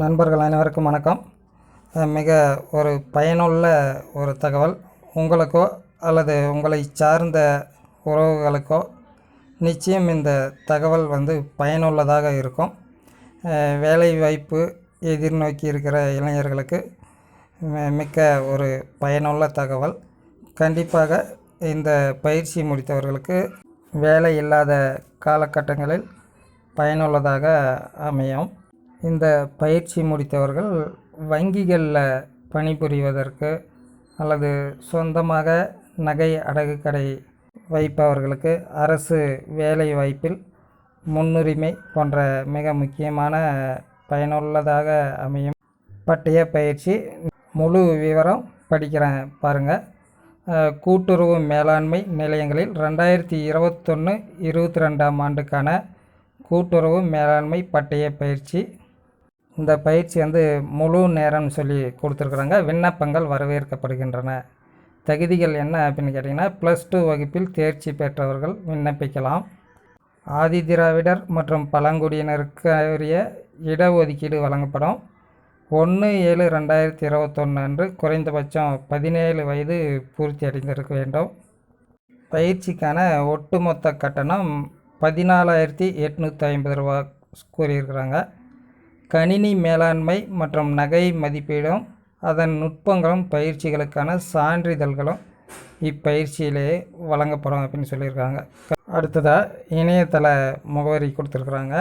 நண்பர்கள் அனைவருக்கும் வணக்கம். மிக ஒரு பயனுள்ள ஒரு தகவல். உங்களுக்கோ அல்லது உங்களை சார்ந்த உறவுகளுக்கோ நிச்சயம் இந்த தகவல் வந்து பயனுள்ளதாக இருக்கும். வேலை வாய்ப்பு எதிர்நோக்கி இருக்கிற இளைஞர்களுக்கு மிக்க ஒரு பயனுள்ள தகவல். கண்டிப்பாக இந்த பயிற்சி முடித்தவர்களுக்கு வேலை இல்லாத காலகட்டங்களில் பயனுள்ளதாக அமையும். இந்த பயிற்சி முடித்தவர்கள் வங்கிகளில் பணிபுரிவதற்கு அல்லது சொந்தமாக நகை அடகு கடை வைப்பவர்களுக்கு அரசு வேலை வாய்ப்பில் முன்னுரிமை போன்ற மிக முக்கியமான பயனுள்ளதாக அமையும். பட்டய பயிற்சி முழு விவரம் படிக்கிறேன் பாருங்கள் கூட்டுறவு மேலாண்மை நிலையங்களில் ரெண்டாயிரத்தி இருபத்தொன்று இருபத்தி ரெண்டாம் ஆண்டுக்கான கூட்டுறவு மேலாண்மை பட்டய பயிற்சி இந்த பயிற்சி வந்து முழு நேரம்னு சொல்லி கொடுத்துருக்குறாங்க. விண்ணப்பங்கள் வரவேற்கப்படுகின்றன. தகுதிகள் என்ன அப்படின்னு கேட்டிங்கன்னா ப்ளஸ் டூ வகுப்பில் தேர்ச்சி பெற்றவர்கள் விண்ணப்பிக்கலாம். ஆதி திராவிடர் மற்றும் பழங்குடியினருக்கு உரிய இடஒதுக்கீடு வழங்கப்படும். ஒன்று ஏழு ரெண்டாயிரத்தி இருபத்தொன்று அன்று குறைந்தபட்சம் பதினேழு வயது பூர்த்தி அடைந்திருக்க வேண்டும். பயிற்சிக்கான ஒட்டுமொத்த கட்டணம் பதினாலாயிரத்தி எட்நூற்றி ஐம்பது ரூபா கூறியிருக்கிறாங்க. கணினி மேலாண்மை மற்றும் நகை மதிப்பீடும் அதன் நுட்பங்களும் பயிற்சிகளுக்கான சான்றிதழ்களும் இப்பயிற்சியிலே வழங்கப்படும் அப்படின்னு சொல்லியிருக்காங்க. அடுத்ததாக இணையதள முகவரி கொடுத்துருக்குறாங்க.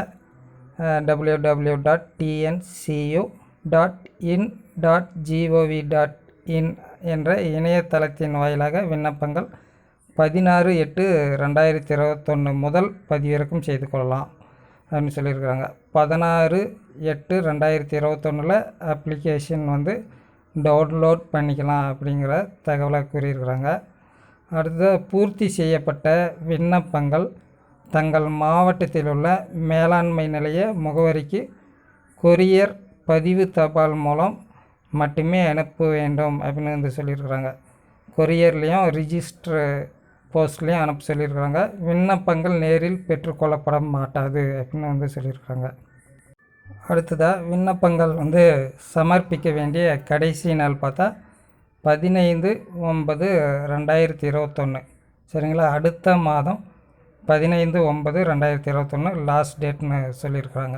W W dot TNCU dot in dot GOV dot in என்ற இணையதளத்தின் வாயிலாக விண்ணப்பங்கள் பதினாறு எட்டு ரெண்டாயிரத்தி இருபத்தொன்று முதல் பதிவிறக்கம் செய்து கொள்ளலாம். அப்படின்னு சொல்லியிருக்கிறாங்க. பதினாறு எட்டு ரெண்டாயிரத்தி இருபத்தொன்னில் அப்ளிகேஷன் வந்து டவுன்லோட் பண்ணிக்கலாம் அப்படிங்கிற தகவலை கூறியிருக்கிறாங்க. அடுத்தது பூர்த்தி செய்யப்பட்ட விண்ணப்பங்கள். தங்கள் மாவட்டத்தில் உள்ள மேலாண்மை நிலைய முகவரிக்கு கொரியர் பதிவு தபால் மூலம் மட்டுமே அனுப்ப வேண்டும் அப்படின்னு வந்து சொல்லியிருக்கிறாங்க. கொரியர்லேயும் ரிஜிஸ்டர் போஸ்ட்லேயும் அனுப்ப சொல்லியிருக்கிறாங்க. விண்ணப்பங்கள் நேரில் பெற்றுக்கொள்ளப்பட மாட்டாது அப்படின்னு வந்து சொல்லியிருக்காங்க அடுத்ததாக விண்ணப்பங்கள் வந்து சமர்ப்பிக்க வேண்டிய கடைசி நாள் பார்த்தா பதினைந்து ஒன்பது ரெண்டாயிரத்தி இருபத்தொன்று சரிங்களா? அடுத்த மாதம் பதினைந்து ஒன்பது ரெண்டாயிரத்தி இருபத்தொன்று லாஸ்ட் டேட்னு சொல்லியிருக்கிறாங்க.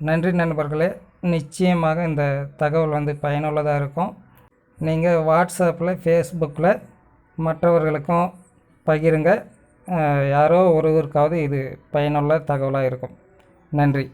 நன்றி நண்பர்களே. நிச்சயமாக இந்த தகவல் வந்து பயனுள்ளதாக இருக்கும். நீங்கள் வாட்ஸ்அப்பில் ஃபேஸ்புக்கில் மற்றவர்களுக்கும் பகிருங்க. யாரோ ஒருவருக்காவது இது பயனுள்ள தகவலாக இருக்கும். நன்றி.